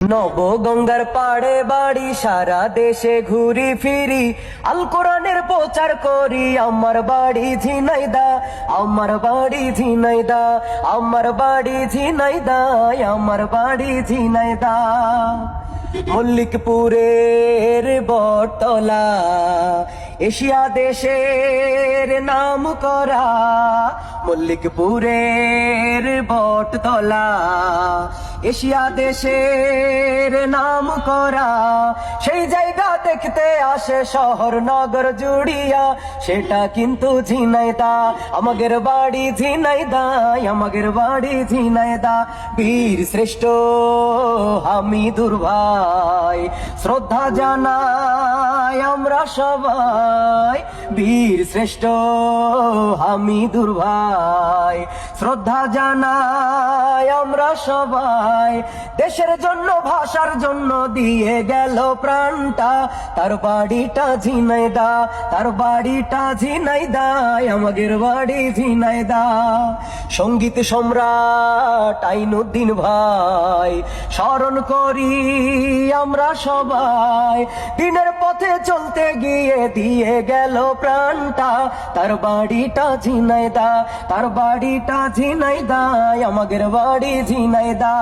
নব গঙ্গার পাড়ে বাড়ি, সারা দেশে ঘুরি ফিরি। আল কোরআনের প্রচার করি, আমার বাড়ি ঝিনাইদা, আমার বাড়ি ঝিনাইদা, আমার বাড়ি ঝিনাইদা, আমার বাড়ি ঝিনাইদা। মল্লিকপুরের বটতলা এশিয়া দেশের নাম করা মল্লিকপুরের বটতলা। এশিয়া দেশের নাম করা সেই জায়গা দেখতে আসে শহর নগর জুড়িয়া। সেটা কিন্তু ঝিনাইদা, আমাদের বাড়ি ঝিনাইদা, আমাদের বাড়ি ঝিনাইদা। বীর শ্রেষ্ঠ আমি দুর্ভাই শ্রদ্ধা জানাই আমরা সবাই। বীর শ্রেষ্ঠ আমি দুর্ভাই শ্রদ্ধা জানাই আমরা সবাই, দেশের জন্য, ভাষার জন্য দিয়ে গেল প্রাণটা। তার বাড়িটা ঝিনাইদা, তার বাড়িটা ঝিনাইদা, আমাদের বাড়ি ঝিনাইদা। সংগীত সম্রাট আইনুদ্দিন ভাই, স্মরণ করি আমরা সবাই। দিনের পথে চলতে গিয়ে দিয়ে গেল প্রাণটা। তার বাড়িটা ঝিনাই দা তার বাড়িটা ঝিনাই ঝিনাইদা, আমাদের বাড়ি Jhenaidah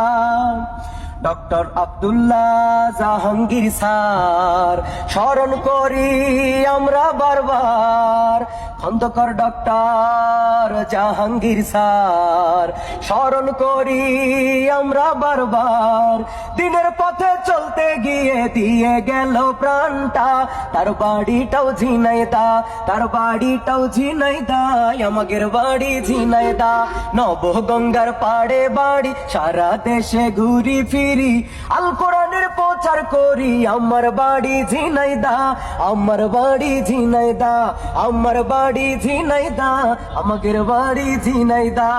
doctor Abdullah Jahangir sir, স্মরণ করি আমরা বারবার। খন্দকর ডক্টর জাহাঙ্গীর স্যার, স্মরণ করি আমরা বারবার, দিনের পথে চলতে গিয়ে দিয়ে গেল প্রাণটা, তার বাড়িটাও ঝিনাইদা তার বাড়িটাও ঝিনাইদা আমাদের বাড়ি ঝিনাইদা নব গঙ্গার পাড়ে বাড়ি, সারা দেশে ঘুরি ফিরি, আল কোরআনের প্রচার করি, আমার বাড়ি ঝিনাইদা আমার বাড়ি ঝিনাইদা আমার বাড়ি ঝিনাইদা আমাদের বাড়ি ঝিনাইদা।